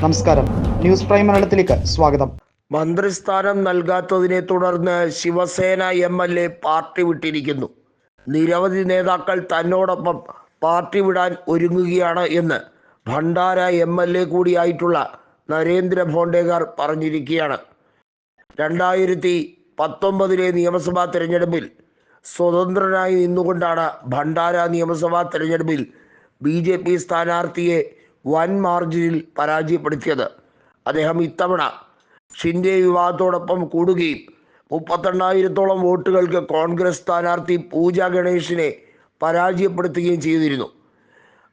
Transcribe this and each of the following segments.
നമസ്കാരം. News prime മലയാളത്തിലേക്ക് സ്വാഗതം. മന്ത്രിസ്ഥാനം നൽകാത്തതിനെ തുടർന്ന് Shiv Sena M L A party വിട്ടിരിക്കുന്നു. നിരവധി നേതാക്കൾ തന്നോടൊപ്പം പാർട്ടി വിടാൻ ഒരുങ്ങുകയാണ് എന്ന് ഭണ്ഡാര എം എൽ എ കൂടിയായിട്ടുള്ള നരേന്ദ്ര ഭോണ്ടേകർ പറഞ്ഞിരിക്കുകയാണ്. രണ്ടായിരത്തി പത്തൊമ്പതിലെ നിയമസഭാ തിരഞ്ഞെടുപ്പിൽ സ്വതന്ത്രനായി നിന്നുകൊണ്ടാണ് ഭണ്ഡാര നിയമസഭാ തിരഞ്ഞെടുപ്പിൽ ബി ജെ പി സ്ഥാനാർത്ഥിയെ വൻ മാർജിനിൽ പരാജയപ്പെടുത്തിയത്. അദ്ദേഹം ഇത്തവണ ഷിൻഡെ വിവാദത്തോടൊപ്പം കൂടുകയും മുപ്പത്തെണ്ണായിരത്തോളം വോട്ടുകൾക്ക് കോൺഗ്രസ് സ്ഥാനാർത്ഥി പൂജ ഗണേഷിനെ പരാജയപ്പെടുത്തുകയും ചെയ്തിരുന്നു.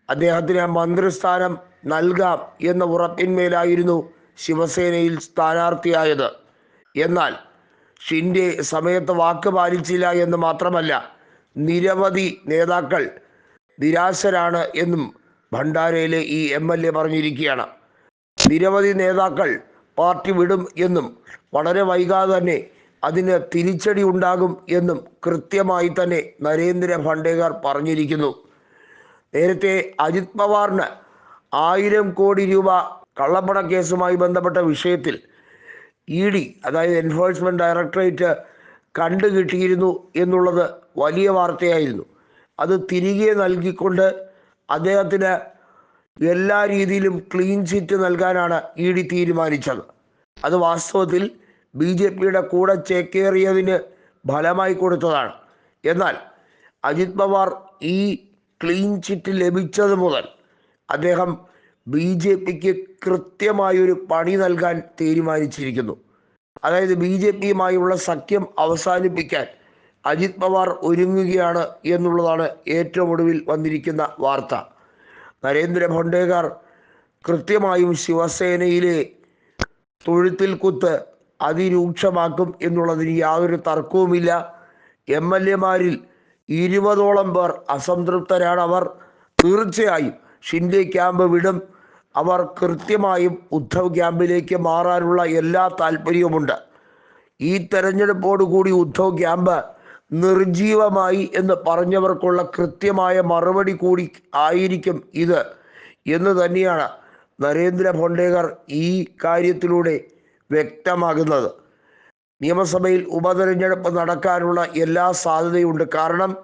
അദ്ദേഹത്തിന് മന്ത്രിസ്ഥാനം നൽകാം എന്ന ഉറപ്പിന്മേലായിരുന്നു ശിവസേനയിൽ സ്ഥാനാർത്ഥിയായത്. എന്നാൽ ഷിൻഡെ സമയത്ത് വാക്ക് പാലിച്ചില്ല എന്ന് മാത്രമല്ല നിരവധി നേതാക്കൾ നിരാശരാണ് എന്നും ഭണ്ഡാരയിലെ ഈ എം എൽ എ പറഞ്ഞിരിക്കുകയാണ്. നിരവധി നേതാക്കൾ പാർട്ടി വിടും എന്നും വളരെ വൈകാതെ തന്നെ അതിന് തിരിച്ചടി ഉണ്ടാകും എന്നും കൃത്യമായി തന്നെ നരേന്ദ്ര ഭണ്ഡേകർ പറഞ്ഞിരിക്കുന്നു. നേരത്തെ അജിത് പവാറിന് ആയിരം കോടി രൂപ കള്ളപ്പണ കേസുമായി ബന്ധപ്പെട്ട വിഷയത്തിൽ ഇ ഡി അതായത് എൻഫോഴ്സ്മെന്റ് ഡയറക്ടറേറ്റ് കണ്ടു കിട്ടിയിരുന്നു എന്നുള്ളത് വലിയ വാർത്തയായിരുന്നു. അത് തിരികെ നൽകിക്കൊണ്ട് അദ്ദേഹത്തിന് എല്ലാ രീതിയിലും ക്ലീൻ ചിറ്റ് നൽകാനാണ് ഇ ഡി തീരുമാനിച്ചത്. അത് വാസ്തവത്തിൽ ബി ജെ പിയുടെ കൂടെ ചേക്കേറിയതിന് ഫലമായി കൊടുത്തതാണ്. എന്നാൽ അജിത് പവാർ ഈ ക്ലീൻ ചിറ്റ് ലഭിച്ചത് മുതൽ അദ്ദേഹം ബി ജെ പിക്ക് കൃത്യമായൊരു പണി നൽകാൻ തീരുമാനിച്ചിരിക്കുന്നു. അതായത് ബി ജെ പിയുമായുള്ള സഖ്യം അവസാനിപ്പിക്കാൻ അജിത് പവാർ ഒരുങ്ങുകയാണ് എന്നുള്ളതാണ് ഏറ്റവും ഒടുവിൽ വന്നിരിക്കുന്ന വാർത്ത. നരേന്ദ്ര ഭണ്ഡേകർ കൃത്യമായും ശിവസേനയിലെ തൊഴുത്തിൽ കുത്ത് അതിരൂക്ഷമാക്കും എന്നുള്ളതിന് യാതൊരു തർക്കവുമില്ല. എം എൽ എമാരിൽ ഇരുപതോളം പേർ അസംതൃപ്തരാണ് അവർ. തീർച്ചയായും ഷിൻഡെ ക്യാമ്പ് വിടും. അവർ കൃത്യമായും ഉദ്ധവ് ക്യാമ്പിലേക്ക് മാറാനുള്ള എല്ലാ താല്പര്യവുമുണ്ട് ഈ തെരഞ്ഞെടുപ്പോടുകൂടി ഉദ്ധവ് ക്യാമ്പ് നിർജീവമായി എന്ന് പറഞ്ഞവർക്കുള്ള കൃത്യമായ മറുപടി കൂടി ആയിരിക്കും ഇത്. എന്ന് തന്നെയാണ് നരേന്ദ്ര ഭണ്ഡേകർ ഈ കാര്യത്തിലൂടെ വ്യക്തമാകുന്നത്. നിയമസഭയിൽ ഉപതെരഞ്ഞെടുപ്പ് നടക്കാനുള്ള എല്ലാ സാധ്യതയുണ്ട്. കാരണം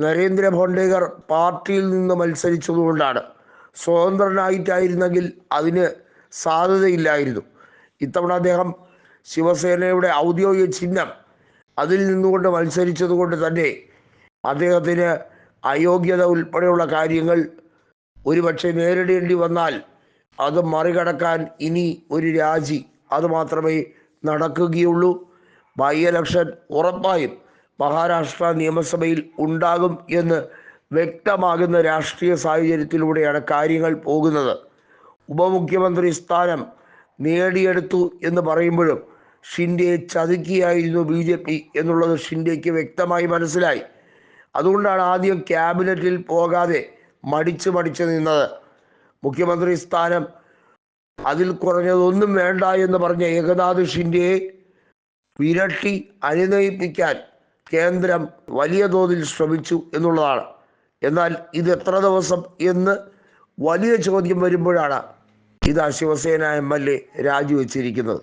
നരേന്ദ്ര ഭണ്ഡേകർ പാർട്ടിയിൽ നിന്ന് മത്സരിച്ചതുകൊണ്ടാണ്. സ്വതന്ത്രനായിട്ടായിരുന്നെങ്കിൽ അതിന് സാധ്യതയില്ലായിരുന്നു. ഇത്തവണ അദ്ദേഹം ശിവസേനയുടെ ഔദ്യോഗിക ചിഹ്നം അതിൽ നിന്നുകൊണ്ട് മത്സരിച്ചത് കൊണ്ട് തന്നെ അദ്ദേഹത്തിന് അയോഗ്യത ഉൾപ്പെടെയുള്ള കാര്യങ്ങൾ ഒരുപക്ഷെ നേരിടേണ്ടി വന്നാൽ അത് മറികടക്കാൻ ഇനി ഒരു രാജി അത് മാത്രമേ നടക്കുകയുള്ളൂ. ബൈ ഇലക്ഷൻ ഉറപ്പായും മഹാരാഷ്ട്ര നിയമസഭയിൽ ഉണ്ടാകും എന്ന് വ്യക്തമാകുന്ന രാഷ്ട്രീയ സാഹചര്യത്തിലൂടെയാണ് കാര്യങ്ങൾ പോകുന്നത്. ഉപമുഖ്യമന്ത്രി സ്ഥാനം നേടിയെടുത്തു എന്ന് പറയുമ്പോഴും ഷിൻഡെയെ ചതുക്കിയായിരുന്നു ബി ജെ പി എന്നുള്ളത് ഷിൻഡെക്ക് വ്യക്തമായി മനസ്സിലായി. അതുകൊണ്ടാണ് ആദ്യം ക്യാബിനറ്റിൽ പോകാതെ മടിച്ച് മടിച്ച് നിന്നത്. മുഖ്യമന്ത്രി സ്ഥാനം അതിൽ കുറഞ്ഞതൊന്നും വേണ്ട എന്ന് പറഞ്ഞ ഏകനാഥ് ഷിൻഡെയെ വിരട്ടി അനുനയിപ്പിക്കാൻ കേന്ദ്രം വലിയ തോതിൽ ശ്രമിച്ചു എന്നുള്ളതാണ്. എന്നാൽ ഇത് എത്ര ദിവസം എന്ന് വലിയ ചോദ്യം വരുമ്പോഴാണ് ഇതാ ശിവസേന എം എൽ എ രാജിവെച്ചിരിക്കുന്നത്.